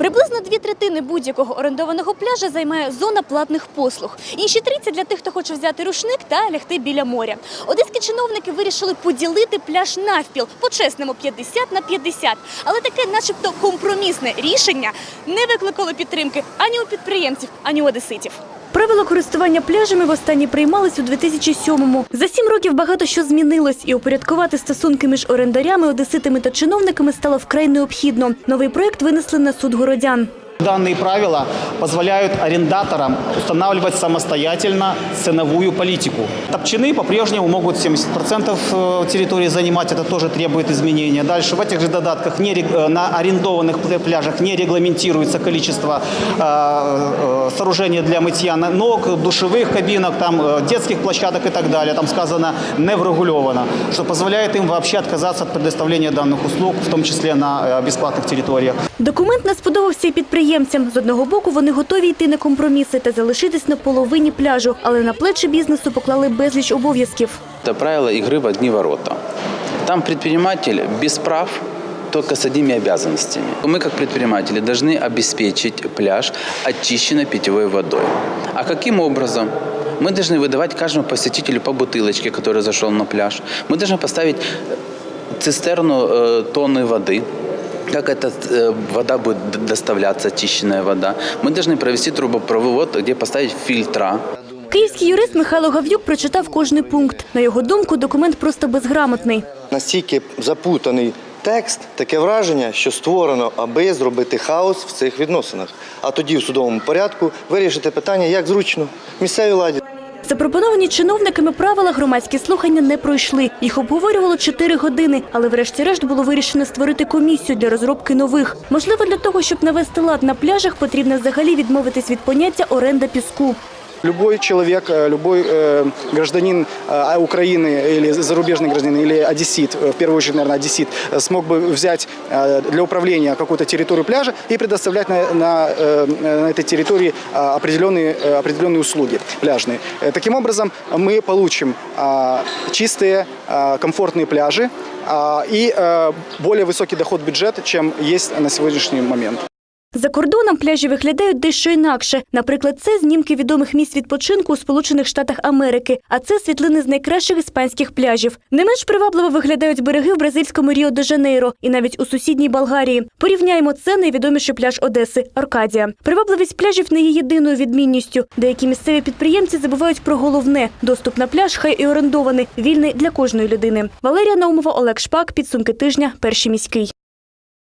Приблизно дві третини будь-якого орендованого пляжа займає зона платних послуг. Інші 30 для тих, хто хоче взяти рушник та лягти біля моря. Одеські чиновники вирішили поділити пляж навпіл по-чесному 50 на 50. Але таке, начебто, компромісне рішення не викликало підтримки ані у підприємців, ані у одеситів. Правила користування пляжами востаннє приймались у 2007-му. За сім років багато що змінилось, і упорядкувати стосунки між орендарями, одеситами та чиновниками стало вкрай необхідно. Новий проект винесли на суд городян. Данные правила позволяют арендаторам устанавливать самостоятельно ценовую политику. Топчаны по-прежнему могут 70% э, территории занимать, это тоже требует изменения. Дальше в этих же додатках не, рег- э, на арендованных пля- пляжах не регламентируется количество э, э, сооружений для мытья на- ног, душевых кабинок, там, э, детских площадок и так далее. Там сказано не врегулировано, что позволяет им вообще отказаться от предоставления данных услуг, в том числе на э, бесплатных территориях. Документ не сподобався і підприємцям. З одного боку, вони готові йти на компроміси та залишитись на половині пляжу, але на плечі бізнесу поклали безліч обов'язків. Это правило игры в одни ворота. Там предприниматель без прав, только с одними обязанностями. Мы, как предприниматели, должны обеспечить пляж очищенной питьевой водой. А каким образом? Мы должны выдавать каждому посетителю по бутылочке, который зашел на пляж. Мы должны поставить цистерну э, тонны воды, как эта э, вода будет д- доставляться, очищенная вода. Мы должны провести трубопровод, где поставить фильтра. Київський юрист Михайло Гав'юк прочитав кожний пункт. На його думку, документ просто безграмотний. настільки запутаний текст, таке враження, що створено, аби зробити хаос в цих відносинах. А тоді в судовому порядку вирішити питання як зручно місцевій владі. Запропоновані чиновниками правила громадські слухання не пройшли. Їх обговорювало чотири години, але врешті-решт було вирішено створити комісію для розробки нових. Можливо, для того, щоб навести лад на пляжах, потрібно взагалі відмовитись від поняття оренда піску. Любой человек, э, любой э, гражданин э, Украины или зарубежный гражданин, или одессит, э, в первую очередь, наверное, одессит, э, смог бы взять э, для управления какую-то территорию пляжа и предоставлять на, на, э, на этой территории э, определенные, э, определенные услуги пляжные. Э, Таким образом, мы получим э, чистые, э, комфортные пляжи э, и э, более высокий доход в бюджет, чем есть на сегодняшний момент. За кордоном пляжі виглядають дещо інакше. Наприклад, це знімки відомих місць відпочинку у Сполучених Штатах Америки, а це світлини з найкращих іспанських пляжів. Не менш привабливо виглядають береги в бразильському Ріо де Жанейро і навіть у сусідній Болгарії. Порівняємо це найвідоміший пляж Одеси Аркадія. Привабливість пляжів не є єдиною відмінністю. Деякі місцеві підприємці забувають про головне доступ на пляж, хай і орендований, вільний для кожної людини. Валерія Наумова, Олег Шпак, підсумки тижня, перший міський.